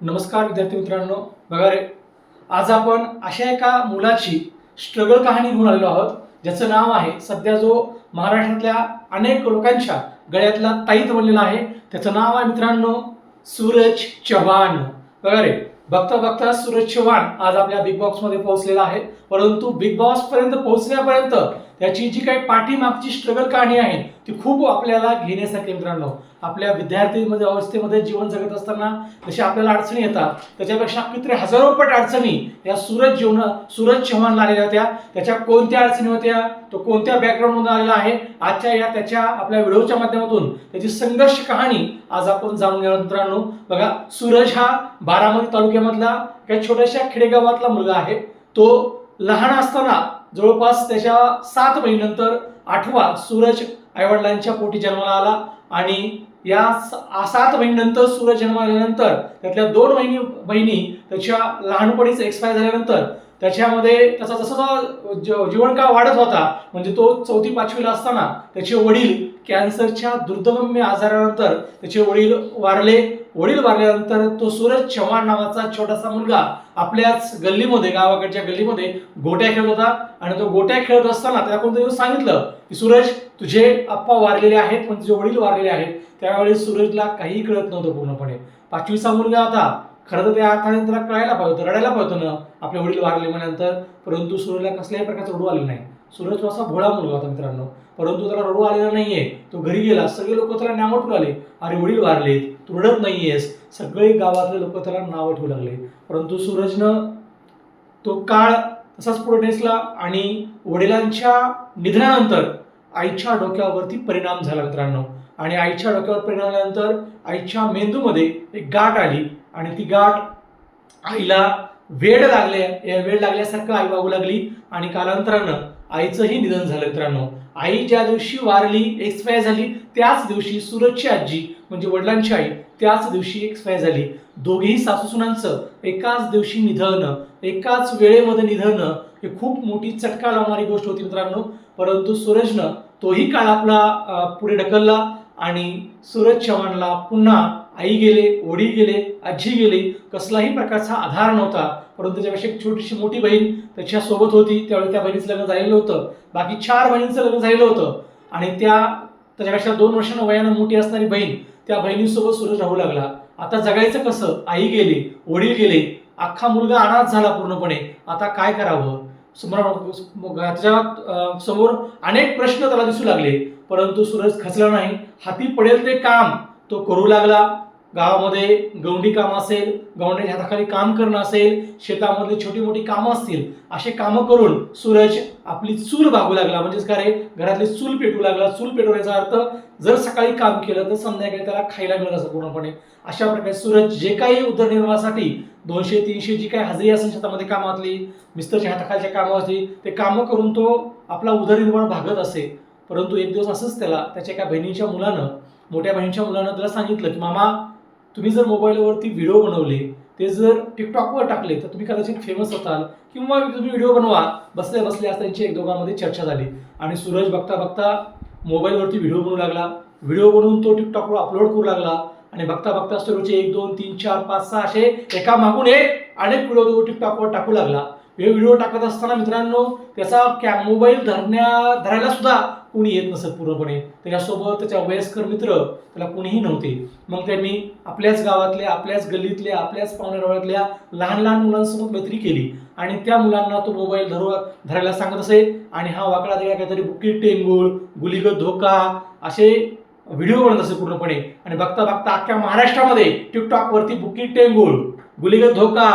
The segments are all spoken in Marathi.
नमस्कार विद्यार्थी मित्रांनो. बघा रे आज आपण अशा एका मुलाची स्ट्रगल कहाणी घेऊन आलेलो आहोत ज्याचं नाव आहे सध्या जो महाराष्ट्रातल्या अनेक लोकांच्या गळ्यातला ताईत बनलेला आहे त्याचं नाव आहे मित्रांनो सूरज चव्हाण. बघा रे बघता बघता सूरज चव्हाण आज आपल्या बिग बॉक्समध्ये पोहोचलेला आहे परंतु बिग बॉसपर्यंत पोहोचण्यापर्यंत त्याची जी काही पाठीमागची स्ट्रगल कहाणी आहे ती खूप आपल्याला घेण्यासारखी मित्रांनो. आपल्या विद्यार्थीमध्ये अवस्थेमध्ये जीवन जगत असताना जशा आपल्याला अडचणी येतात त्याच्यापेक्षा किती हजारो पट अडचणी या सूरज जीवन सूरज चव्हाणला आलेल्या होत्या. त्याच्या कोणत्या अडचणी होत्या? तो कोणत्या बॅकग्राऊंडमधून आलेला आहे? आजच्या या त्याच्या आपल्या व्हिडिओच्या माध्यमातून त्याची संघर्ष कहाणी आज आपण जाणून घेणार मित्रांनो. बघा सूरज हा बारामती तालुक्यामधला काही छोट्याशा खेडेगावातला मुलगा आहे. तो लहान असताना जवळपास त्याच्या सात महिन्यानंतर आठवा सूरज आईवडिलांच्या पोटी जन्माला आला आणि या स- सात महिन्यानंतर सूरज जन्म झाल्यानंतर त्यातल्या दोन महिनी बहिणी त्याच्या लहानपणीच एक्सपायर झाल्यानंतर त्याच्यामध्ये त्याचा जसा ज- जीवनकाळ वाढत होता म्हणजे तो चौथी पाचवीला असताना त्याचे वडील कॅन्सरच्या दुर्दगम्य आजारानंतर त्याचे वडील वारले. वडील वारल्यानंतर तो सूरज चव्हाण नावाचा छोटासा मुलगा आपल्याच गल्लीमध्ये गावाकडच्या गल्लीमध्ये गोट्या खेळत होता. आणि तो गोट्या खेळत असताना त्याला कोणतरी सांगितलं की सूरज तुझे आप्पा वारलेले आहेत पण तुझे वडील वारलेले आहेत. त्यावेळी सूरजला काही कळत नव्हतं पूर्णपणे. पाचवीचा मुलगा होता. खरं तर त्या अर्थाने त्याला कळायला पाहिजे होतं रडायला पाहिजे होतं ना आपले वडील वारले म्हणल्यानंतर परंतु सूरजला कसल्याही प्रकारचं रडू आलं नाही. सूरज असा भोळा मुलगा होता मित्रांनो. परंतु त्याला रडू आलेला नाहीये. तो घरी गेला. सगळे लोक त्याला नावं ठेवू लागले अरे वडील वारलेत. तू रडत नाहीयेस. सगळे गावातले लोक त्याला नावं ठेवू लागले. परंतु सूरजनं तो काळ तसाच पुढे नेसला आणि वडिलांच्या निधनानंतर आईच्या डोक्यावरती परिणाम झाला मित्रांनो. आणि आईच्या डोक्यावर परिणाम झाल्यानंतर आईच्या मेंदूमध्ये एक गाठ आली आणि ती गाठ आईला वेड लागले या लागल्यासारखं आई वागू लागली आणि कालांतरानं आईचंही निधन झालं मित्रांनो. आई ज्या दिवशी वारली एक्सपायर झाली त्याच दिवशी सूरजची आजी म्हणजे वडिलांची आई त्याच दिवशी एक्सपायर झाली. दोघेही सासूसुनांचं एकाच दिवशी निधन एकाच वेळेमध्ये निधन हे खूप मोठी चटका लावणारी गोष्ट होती मित्रांनो. परंतु सूरजनं तोही काळ आपला पुढे ढकलला आणि सूरज चव्हाणला पुन्हा आई गेले वडील गेले आजी गेली कसलाही प्रकारचा आधार नव्हता. परंतु त्याच्यापेक्षा एक छोटीशी मोठी बहीण त्याच्यासोबत होती त्यावेळी त्या बहिणीचं लग्न झालेलं होतं. बाकी चार बहिणींचं लग्न झालेलं होतं. आणि त्या त्याच्यापेक्षा दोन वर्षांना वयानं मोठी असणारी बहीण त्या बहिणींसोबत सूरज राहू लागला. आता जगायचं कसं? आई गेली वडील गेले अख्खा मुलगा अनाथ झाला पूर्णपणे. आता काय करावं? समोर समोर अनेक प्रश्न त्याला दिसू लागले. परंतु सूरज खचला नाही. हाती पडेल ते काम. तो करू लागला. गावामध्ये गवंडी काम असेल गवंड्याच्या हाताखाली काम करणं असेल शेतामधली छोटी मोठी कामं असतील असे कामं करून सूरज आपली चूल भागू लागला. म्हणजेच काय घरातली चूल पेटू लागला. चूल पेटवण्याचा अर्थ जर सकाळी काम केलं तर संध्याकाळी त्याला खायला मिळत असं पूर्णपणे. अशा प्रकारे सूरज जे काही उदरनिर्वाहासाठी दोनशे तीनशे जी काही हजेरी असेल शेतामध्ये कामातली मिस्टरच्या हाताखालच्या कामं असली ते कामं करून तो आपला उदरनिर्वाह भागत असे. परंतु एक दिवस असंच त्याला त्याच्या एका बहिणीच्या मुलानं मोठ्या बहिणीच्या मुलानं त्याला सांगितलं की मामा तुम्ही जर मोबाईलवरती व्हिडिओ बनवले ते जर टिकटॉकवर टाकले तर तुम्ही कदाचित फेमस होताल किंवा तुम्ही व्हिडिओ बनवा बसल्या बसल्या आज त्यांची एक दोघांमध्ये चर्चा झाली. आणि सूरज बघता बघता मोबाईलवरती व्हिडिओ बनवू लागला. व्हिडिओ बनवून तो टिकटॉकवर अपलोड करू लागला. आणि बघता बघता सूरजचे एक दोन तीन चार पाच सहा असे एका मागून एक अनेक व्हिडिओ तो टिकटॉकवर टाकू लागला. हे व्हिडिओ टाकत असताना मित्रांनो त्याचा कॅ मोबाईल धरण्या धरायला सुद्धा कोणी येत नसत पूर्णपणे. त्याच्यासोबत त्याच्या वयस्कर मित्र त्याला कोणीही नव्हते. मग त्यांनी आपल्याच गावातल्या आपल्याच गल्लीतल्या आपल्याच पाहुण्यारावळ्यातल्या लहान लहान मुलांसोबत मैत्री केली. आणि त्या मुलांना तो मोबाईल धरू धरायला सांगत असे. आणि हा वाकडा देगा काहीतरी बुकी टेंगूळ गुलिगत धोका असे व्हिडिओ बनत असे पूर्णपणे. आणि बघता बघता अख्ख्या महाराष्ट्रामध्ये टिकटॉकवरती बुकी टेंगूळ गुलिगत धोका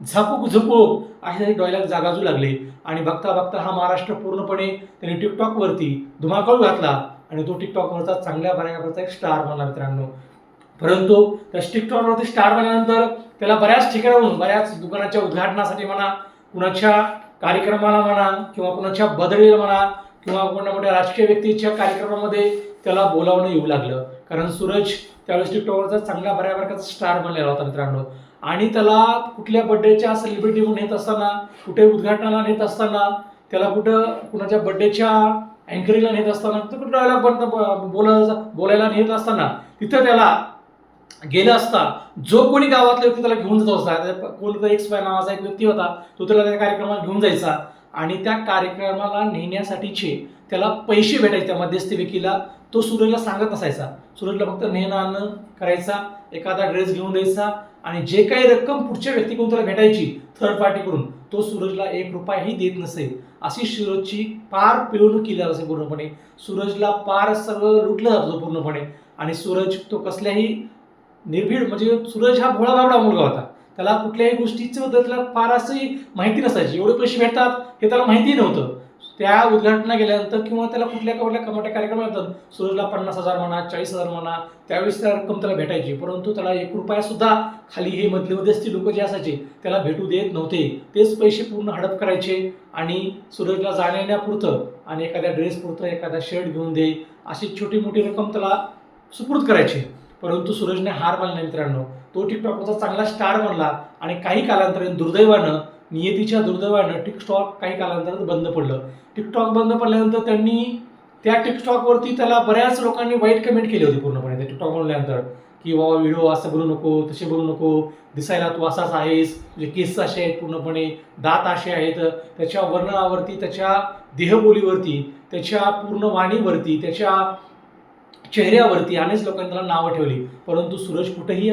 झपूक झुपूक असे डॉयलॉग जागाजू लागले. आणि बघता बघता हा महाराष्ट्र पूर्णपणे त्याने टिकटॉकवरती धुमाकूळ घातला आणि तो टिकटॉकवरचा चांगल्या बऱ्याचा एक स्टार बनला मित्रांनो. परंतु त्या टिकटॉकवरती स्टार बनल्यानंतर त्याला बऱ्याच ठिकाणाहून बऱ्याच दुकानाच्या उद्घाटनासाठी म्हणा कुणाच्या कार्यक्रमाला म्हणा किंवा कुणाच्या बदलीला म्हणा किंवा कोणत्या मोठ्या राजकीय व्यक्तीच्या कार्यक्रमामध्ये त्याला बोलावणं येऊ लागलं. कारण सूरज त्यावेळेस टिकटॉकवरचा चांगल्या बऱ्यापैकी स्टार बनलेला होता मित्रांनो. आणि त्याला कुठल्या बड्डेच्या सेलिब्रिटी म्हणून नेत असताना कुठे उद्घाटनाला नेत असताना त्याला कुठं कुणाच्या बड्डेच्या अँकरिंगला नेत असताना तिथं कुठं डायलॉग पण बोला बोलायला नेत असताना तिथं त्याला गेला असता जो कोणी गावातला व्यक्ती त्याला घेऊन जात असता कोणता कोणतरी एक्स वाय नावाचा एक व्यक्ती होता तो त्याला त्या कार्यक्रमाला घेऊन जायचा. आणि त्या कार्यक्रमाला नेण्यासाठीचे त्याला पैसे भेटायचे त्या मध्यस्थी व्यक्तीला. तो सूरजला सांगत नसायचा. सूरजला फक्त नेणं आणणं करायचा एखादा ड्रेस घेऊन द्यायचा आणि जे काही रक्कम पुढच्या व्यक्तीकडून त्याला भेटायची थर्ड पार्टीकडून तो सूरजला एक रुपयाही देत नसेल. अशी सूरजची पार पिळवणूक केली जात पूर्णपणे. सूरजला पार सगळं लुटलं जात पूर्णपणे. आणि सूरज तो कसल्याही निर्भीड म्हणजे सूरज हा भोळा बाबडा मुलगा होता. त्याला कुठल्याही गोष्टीचं त्याला फार असंही माहिती नसायची. एवढे पैसे भेटतात हे त्याला माहिती नव्हतं. त्या उद्घाटना गेल्यानंतर किंवा त्याला कुठल्या कुठल्या कमाट्या कार्यक्रम येतात सूरजला पन्नास हजार म्हणा चाळीस हजार म्हणा त्यावेळेस त्या रक्कम त्याला भेटायची. परंतु त्याला एक रुपयासुद्धा खाली हे मधले मध्यस्थी लोक जे असायचे त्याला भेटू देत नव्हते. तेच पैसे पूर्ण हडप करायचे आणि सूरजला जाण्या येण्यापुरतं आणि एखाद्या ड्रेसपुरतं एखादा शर्ट घेऊन दे अशी छोटी मोठी रक्कम त्याला सुपूर्द करायची. परंतु सूरजने हार मानला मित्रांनो. तो टिकटॉकचा चांगला स्टार बनला आणि काही कालांतराने दुर्दैवानं नियतीच्या दुर्दैवानं टिकटॉक काही कालांतरात बंद पडलं. टिकटॉक बंद पडल्यानंतर त्यांनी त्या टिकटॉकवरती त्याला बऱ्याच लोकांनी वाईट कमेंट केली होती पूर्णपणे. त्या टिकटॉक बनवल्यानंतर की बाबा व्हिडिओ असं बनवू नको तसे बनवू नको दिसायला तू असाच आहेस तुझे केस असे आहेत पूर्णपणे दात असे आहेत. त्याच्या वर्णनावरती त्याच्या देहबोलीवरती त्याच्या पूर्ण वाणीवरती त्याच्या चेहऱ्यावरती अनेक लोकांनी त्याला नावं ठेवली. परंतु सूरज कुठेही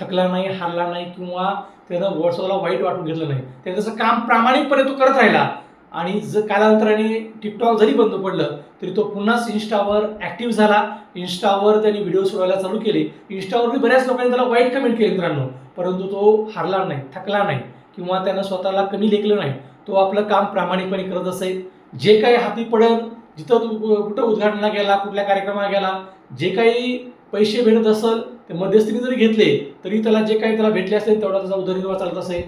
थकला नाही हारला नाही किंवा त्यानं स्वतःला वाईट वाटून घेतलं नाही. त्यानं त्याचं काम प्रामाणिकपणे तो करत राहिला आणि जर कालांतराने टिकटॉक जरी बंद पडलं तरी तो पुन्हाच इन्स्टावर ॲक्टिव्ह झाला. इन्स्टावर त्यांनी व्हिडिओ सोडायला चालू केले. इन्स्टावरती बऱ्याच लोकांनी त्याला वाईट कमेंट केले मित्रांनो. परंतु तो हारला नाही थकला नाही किंवा त्यानं स्वतःला कमी लेखलं नाही. तो आपलं काम प्रामाणिकपणे करत असेल. जे काही हाती पडेल जिथं तू कुठं उद्घाटनाला गेला कुठल्या कार्यक्रमाला गेला जे काही पैसे भेटत असेल ते मध्यस्थीने जरी घेतले तरी त्याला जे काही त्याला भेटले असेल तेवढा त्याचा उदरनिर्वाह चालत असेल.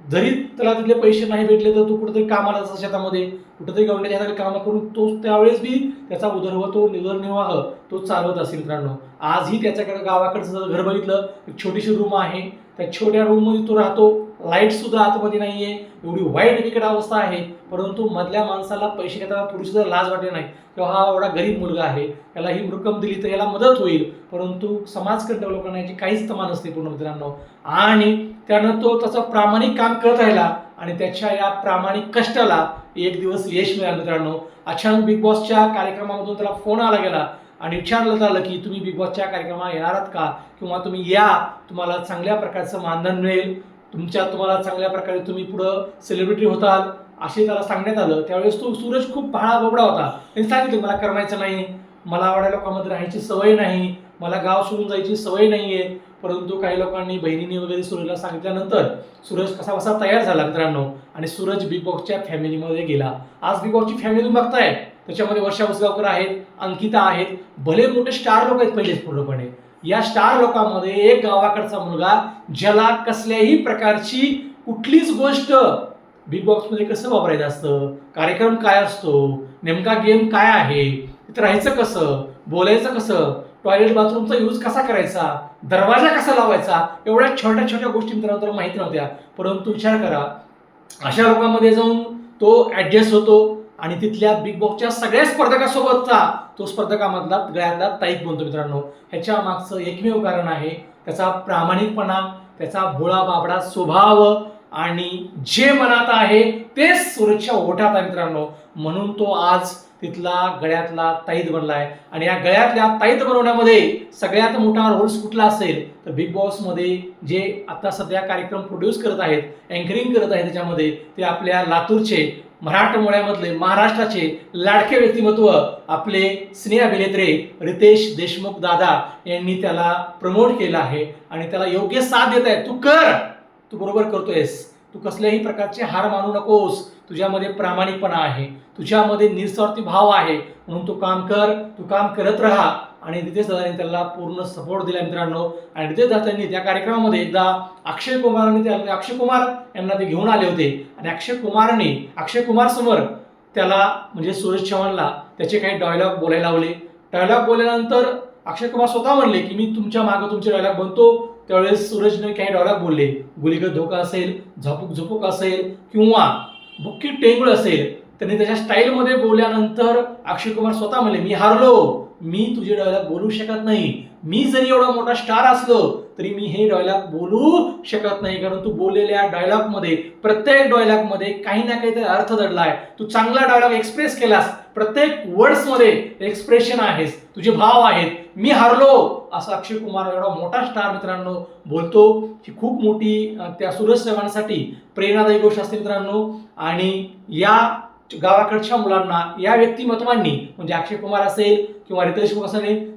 जरी त्याला तिथले पैसे नाही भेटले तर तो कुठेतरी कामाला असतो शेतामध्ये. कुठेतरी गवंड्याच्या हाताने कामं करून तो त्यावेळेस बी त्याचा उदरनिर्वाह तो उदरनिर्वाह तो चालवत असेल मित्रांनो. आजही त्याच्याकडे गावाकडचं जर घर बघितलं एक छोटीशी रूम आहे. त्या छोट्या रूममध्ये तो राहतो. लाईटसुद्धा आतमध्ये नाही आहे एवढी वाईट विकट अवस्था आहे. परंतु मधल्या माणसाला पैसे घेताना थोडीसुद्धा लाज वाटली नाही किंवा हा एवढा गरीब मुलगा आहे याला ही रक्कम दिली तर याला मदत होईल. परंतु समाजकडे लोकांना याची काहीच तमा नसते पूर्ण मित्रांनो. आणि त्यानं तो त्याचं प्रामाणिक काम करत राहिला आणि त्याच्या या प्रामाणिक कष्टाला एक दिवस यश मिळालं मित्रांनो. अचानक बिग बॉसच्या कार्यक्रमामधून त्याला फोन आला गेला. आणि विचारलं झालं की तुम्ही बिग बॉसच्या कार्यक्रमात येणार आहात का? किंवा तुम्ही या तुम्हाला चांगल्या प्रकारचं मानधन मिळेल. तुमच्या तुम्हाला चांगल्या प्रकारे तुम्ही पुढं सेलिब्रिटी होताल असे त्याला सांगण्यात आलं. त्यावेळेस तो सूरज खूप भाळा बोबडा होता. त्यांनी सांगितलं मला करमायचं नाही. मला आवड्या लोकांमध्ये राहायची सवय नाही. मला गाव सोडून जायची सवय नाही आहे परंतु काही लोकांनी बहिणींनी वगैरे सूरजला सांगितल्यानंतर सूरज कसा कसा तयार झाला मित्रांनो. आणि सूरज बिग बॉसच्या फॅमिलीमध्ये गेला. आज बिग बॉसची फॅमिली बघताय. त्याच्यामध्ये वर्षा उसगावकर आहेत अंकिता आहेत. भले मोठे स्टार लोक आहेत पहिलेच पूर्णपणे. या स्टार लोकांमध्ये एक गावाकडचा मुलगा ज्याला कसल्याही प्रकारची कुठलीच गोष्ट बिग बॉक्समध्ये कसं वापरायचं असतं? कार्यक्रम काय असतो? नेमका गेम काय आहे? तिथं राहायचं कसं? बोलायचं कसं? टॉयलेट बाथरूमचा यूज कसा करायचा? दरवाजा कसा लावायचा? एवढ्या छोट्या छोट्या गोष्टी मित्रांनो त्याला नव्हत्या. परंतु विचार करा. अशा लोकांमध्ये जाऊन तो ॲडजस्ट होतो. आणि तिथल्या बिग बॉसच्या सगळ्या स्पर्धकासोबतचा तो स्पर्धकामधला गळ्यातला ताईक बनतो मित्रांनो. ह्याच्या मागचं एकमेव कारण आहे त्याचा प्रामाणिकपणा त्याचा भोळा बाबडा स्वभाव आणि जे मनात आहे तेच सुरक्षा ओठात आहे मित्रांनो. म्हणून तो आज तिथला गळ्यातला ताईत आहे आणि या गळ्यातल्या ताईत बनवण्यामध्ये सगळ्यात मोठा रोल्स कुठला असेल? तर बिग बॉसमध्ये जे आता सध्या कार्यक्रम प्रोड्यूस करत आहेत अँकरिंग करत आहेत त्याच्यामध्ये ते आपल्या लातूरचे मराठमोळ्यामधले महाराष्ट्राचे लाडके व्यक्तिमत्व आपले स्नेह अभिनेत्रे रितेश देशमुख दादा यांनी त्याला प्रमोट केलं आहे आणि त्याला योग्य साथ देत आहे. तू कर. तू बरोबर करतोयस. तू कसल्याही प्रकारचे हार मानू नकोस. तुझ्यामध्ये प्रामाणिकपणा आहे तुझ्यामध्ये निस्वार्थी भाव आहे म्हणून तू काम कर तू काम करत राहा. आणि नितेश दादांनी त्याला पूर्ण सपोर्ट दिला मित्रांनो. आणि नितेश दादांनी त्या कार्यक्रमामध्ये एकदा अक्षय कुमारांनी त्या अक्षय कुमार यांना ते घेऊन आले होते. आणि अक्षय कुमारने अक्षय कुमार समोर त्याला म्हणजे सूरज चव्हाणला त्याचे काही डायलॉग बोलायला लावले. डायलॉग बोलल्यानंतर अक्षय कुमार स्वतः म्हणले की मी तुमच्या मागं तुमचे डायलॉग बनतो. त्यावेळेस सूरजने काही डायलॉग बोलले. गुलिगत धोका असेल झपूक झपूक असेल किंवा बुक्की टेंगुळ असेल त्यांनी त्याच्या स्टाईलमध्ये बोलल्यानंतर अक्षय कुमार स्वतः म्हणले मी हारलो. मी तुझे डायलॉग बोलू शकत नाही. मी जरी एवढा मोठा स्टार असलो तरी मी हे डायलॉग बोलू शकत नाही. कारण तू बोललेल्या डायलॉगमध्ये प्रत्येक डायलॉगमध्ये काही ना काहीतरी अर्थ दडलाय. तू चांगला डायलॉग एक्सप्रेस केलास. प्रत्येक वर्ड्समध्ये एक्सप्रेशन आहेस. तुझे भाव आहेत. मी हारलो असं अक्षय कुमार एवढा मोठा स्टार मित्रांनो बोलतो ही खूप मोठी त्या सुरज चव्हाणसाठी प्रेरणादायी गोष्ट असते मित्रांनो. आणि या गावाकडच्या मुलांना या व्यक्तिमत्वांनी म्हणजे अक्षय कुमार असेल किंवा रितेश देशमुख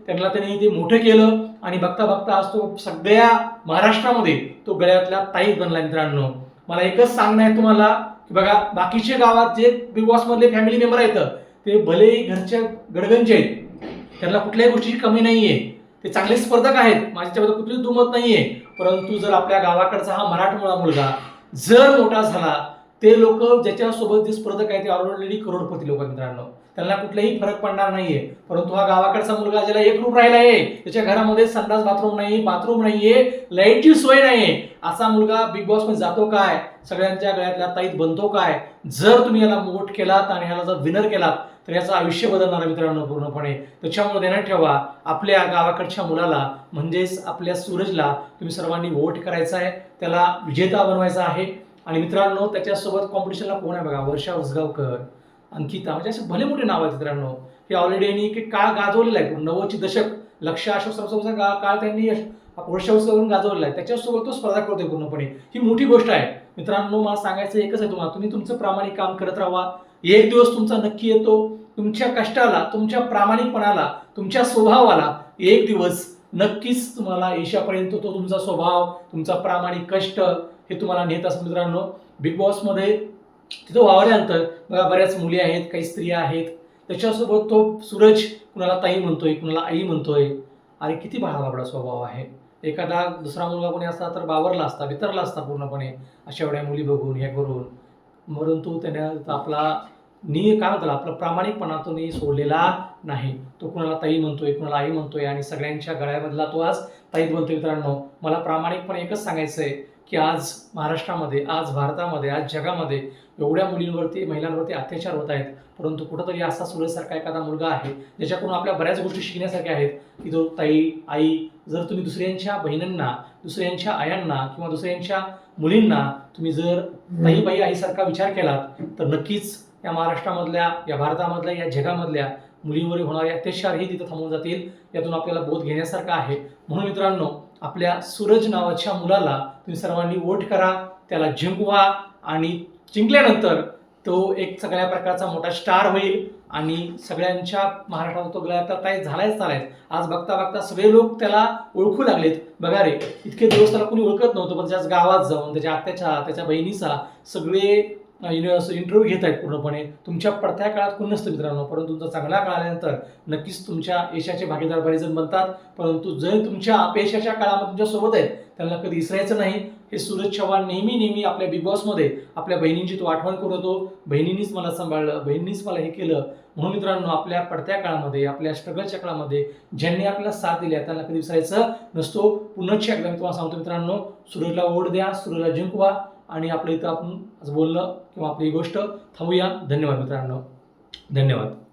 त्यांना त्यांनी ते मोठं केलं आणि बघता बघता आज तो सगळ्या महाराष्ट्रामध्ये तो गळ्यातल्या ताई बनला मित्रांनो. मला एकच सांगणं आहे तुम्हाला की बघा बाकीचे गावात जे बिग बॉसमधले फॅमिली मेंबर आहेत ते भलेही घरच्या गडगंज आहेत त्यांना कुठल्याही गोष्टीची कमी नाही आहे ते चांगले स्पर्धक आहेत माझ्याच्याबद्दल कुठलीच दुमत आहे परंतु जर आपल्या गावाकडचा हा मराठमोळा मुलगा जर मोठा झाला ते लोक ज्याच्यासोबत जे स्पर्धक आहेत ते ऑलरेडी करोडपती लोक मित्रांनो. त्यांना कुठलाही फरक पडणार नाहीये. परंतु हा गावाकडचा मुलगा ज्याला एक रूप राहिला आहे त्याच्या घरामध्ये संडास बाथरूम नाही बाथरूम नाहीये लाईटची सोय नाहीये. असा मुलगा बिग बॉसमध्ये जातो काय? सगळ्यांच्या गळ्यातल्या ताईत बनतो काय? जर तुम्ही याला वोट केलात आणि याला जर विनर केलात तर याचं आयुष्य बदलणार आहे मित्रांनो पूर्णपणे. त्याच्यामुळे देण्यात ठेवा आपल्या गावाकडच्या मुलाला म्हणजेच आपल्या सूरजला तुम्ही सर्वांनी वोट करायचा आहे त्याला विजेता बनवायचा आहे. आणि मित्रांनो त्याच्यासोबत कॉम्पिटिशनला कोण आहे बघा? वर्षा उसगावकर. अंकिता म्हणजे असे भले मोठे नाव आहेत मित्रांनो हे ऑलरेडी यांनी की काळ गाजवलेला आहे. नव्वदची दशक लक्ष अशोत्सवाचा का काळ त्यांनी वर्षा करून गाजवलेला आहे. त्याच्यासोबत तो स्पर्धा करतोय पूर्णपणे. ही मोठी गोष्ट आहे. मित्रांनो मला सांगायचं एकच आहे तुम्हाला. तुम्ही तुमचं प्रामाणिक काम करत राहा. एक दिवस तुमचा नक्की येतो. तुमच्या कष्टाला तुमच्या प्रामाणिकपणाला तुमच्या स्वभावाला एक दिवस नक्कीच तुम्हाला यशापर्यंत तो तुमचा स्वभाव तुमचा प्रामाणिक कष्ट हे तुम्हाला नेत असं मित्रांनो. बिग बॉसमध्ये तिथं वावरल्यानंतर बघा बऱ्याच मुली आहेत काही स्त्रिया आहेत. त्याच्यासोबत तो सूरज कुणाला ताई म्हणतोय कुणाला आई म्हणतोय. अरे किती बाळा स्वभाव आहे. एखादा दुसरा मुलगा कोणी असता तर बावरला असता वितरला असता पूर्णपणे अशा एवढ्या मुली बघून हे करून. परंतु त्याने आपला नी काय म्हणतो आपला प्रामाणिकपणा तो नी सोडलेला नाही. तो कुणाला ताई म्हणतोय कुणाला आई म्हणतोय आणि सगळ्यांच्या गळ्यामधला तो आज ताईत म्हणतोय मित्रांनो. मला प्रामाणिकपणे एकच सांगायचं आहे की आज महाराष्ट्रामध्ये आज भारतामध्ये आज जगामध्ये एवढ्या मुलींवरती महिलांवरती अत्याचार होत आहेत. परंतु कुठंतरी असा सूरजसारखा एखादा मुलगा आहे ज्याच्याकडून आपल्या बऱ्याच गोष्टी शिकण्यासारख्या आहेत की जो ताई आई जर तुम्ही दुसऱ्यांच्या बहिणींना दुसऱ्यांच्या आयांना किंवा दुसऱ्यांच्या मुलींना तुम्ही जर ताई बाई आईसारखा विचार केलात तर नक्कीच या महाराष्ट्रामधल्या या भारतामधल्या या जगामधल्या मुलींवर होणारे अत्याचारही तिथं थांबून जातील. यातून आपल्याला बोध घेण्यासारखा आहे. म्हणून मित्रांनो आपल्या सूरज नावाच्या मुलाला तुम्ही सर्वांनी वोट करा त्याला जिंकवा आणि जिंकल्यानंतर तो एक सगळ्या प्रकारचा मोठा स्टार होईल आणि सगळ्यांच्या महाराष्ट्रात तो गेला तर काय झालायच झालायच आज बघता बघता सगळे लोक त्याला ओळखू लागलेत. बघा रे इतके दिवस त्याला कोणी ओळखत नव्हतं पण त्याच गावात जाऊन त्याच्या आत्याच्या त्याच्या बहिणीचा सगळे इंटरव्ह्यू घेत आहेत पूर्णपणे. तुमच्या पडत्या काळात कोण नसतं मित्रांनो परंतु तुमचा चांगला काळ आल्यानंतर नक्कीच तुमच्या यशाचे भागीदार बरेच जण बनतात. परंतु जर तुमच्या अपयशाच्या काळामध्ये तुमच्यासोबत आहेत त्यांना कधी विसरायचं नाही. हे सूरज चव्हाण नेहमी नेहमी आपल्या बिग बॉसमध्ये आपल्या बहिणींची तो आठवण करत होतो बहिणींनीच मला सांभाळलं बहिणींनीच मला हे केलं. म्हणून मित्रांनो आपल्या पडत्या काळामध्ये आपल्या स्ट्रगलच्या काळामध्ये ज्यांनी आपल्याला साथ दिल्या त्यांना कधी विसरायचं नसतो. पुनश्च एकदा मी तुम्हाला सांगतो मित्रांनो सूरजला ओढ द्या सूरजला जिंकवा. आणि आपलं इथं आपण आज बोलणं किंवा आपली ही गोष्ट थांबूया. धन्यवाद मित्रांनो. धन्यवाद.